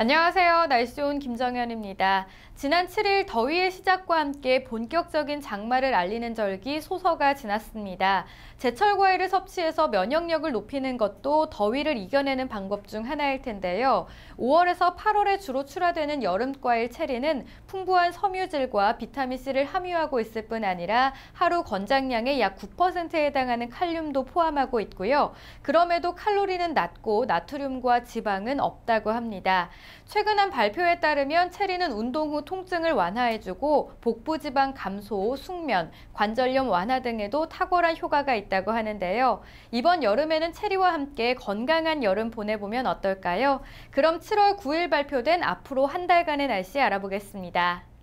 안녕하세요. 날씨 좋은 김정현입니다. 지난 7일 더위의 시작과 함께 본격적인 장마를 알리는 절기 소서가 지났습니다. 제철 과일을 섭취해서 면역력을 높이는 것도 더위를 이겨내는 방법 중 하나일 텐데요. 5월에서 8월에 주로 출하되는 여름 과일 체리는 풍부한 섬유질과 비타민C를 함유하고 있을 뿐 아니라 하루 권장량의 약 9%에 해당하는 칼륨도 포함하고 있고요. 그럼에도 칼로리는 낮고 나트륨과 지방은 없다고 합니다. 최근 한 발표에 따르면 체리는 운동 후 통증을 완화해주고 복부 지방 감소, 숙면, 관절염 완화 등에도 탁월한 효과가 있다고 하는데요. 이번 여름에는 체리와 함께 건강한 여름 보내보면 어떨까요? 그럼 7월 9일 발표된 앞으로 한 달간의 날씨 알아보겠습니다.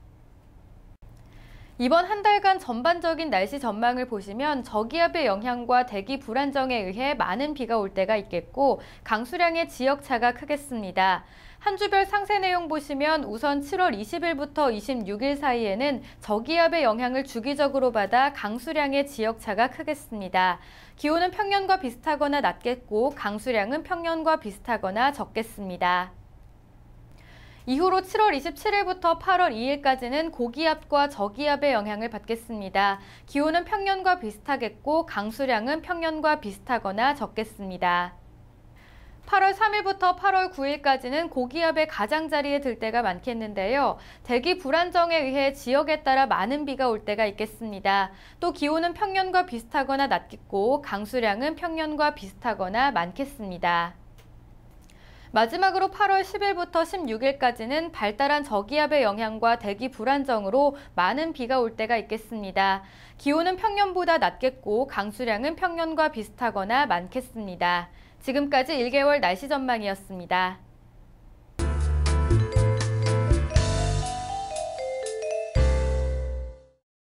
이번 한 달간 전반적인 날씨 전망을 보시면 저기압의 영향과 대기 불안정에 의해 많은 비가 올 때가 있겠고 강수량의 지역차가 크겠습니다. 한 주별 상세 내용 보시면 우선 7월 20일부터 26일 사이에는 저기압의 영향을 주기적으로 받아 강수량의 지역차가 크겠습니다. 기온은 평년과 비슷하거나 낮겠고 강수량은 평년과 비슷하거나 적겠습니다. 이후로 7월 27일부터 8월 2일까지는 고기압과 저기압의 영향을 받겠습니다. 기온은 평년과 비슷하겠고 강수량은 평년과 비슷하거나 적겠습니다. 8월 3일부터 8월 9일까지는 고기압의 가장자리에 들 때가 많겠는데요. 대기 불안정에 의해 지역에 따라 많은 비가 올 때가 있겠습니다. 또 기온은 평년과 비슷하거나 낮겠고 강수량은 평년과 비슷하거나 많겠습니다. 마지막으로 8월 10일부터 16일까지는 발달한 저기압의 영향과 대기 불안정으로 많은 비가 올 때가 있겠습니다. 기온은 평년보다 낮겠고 강수량은 평년과 비슷하거나 많겠습니다. 지금까지 1개월 날씨 전망이었습니다.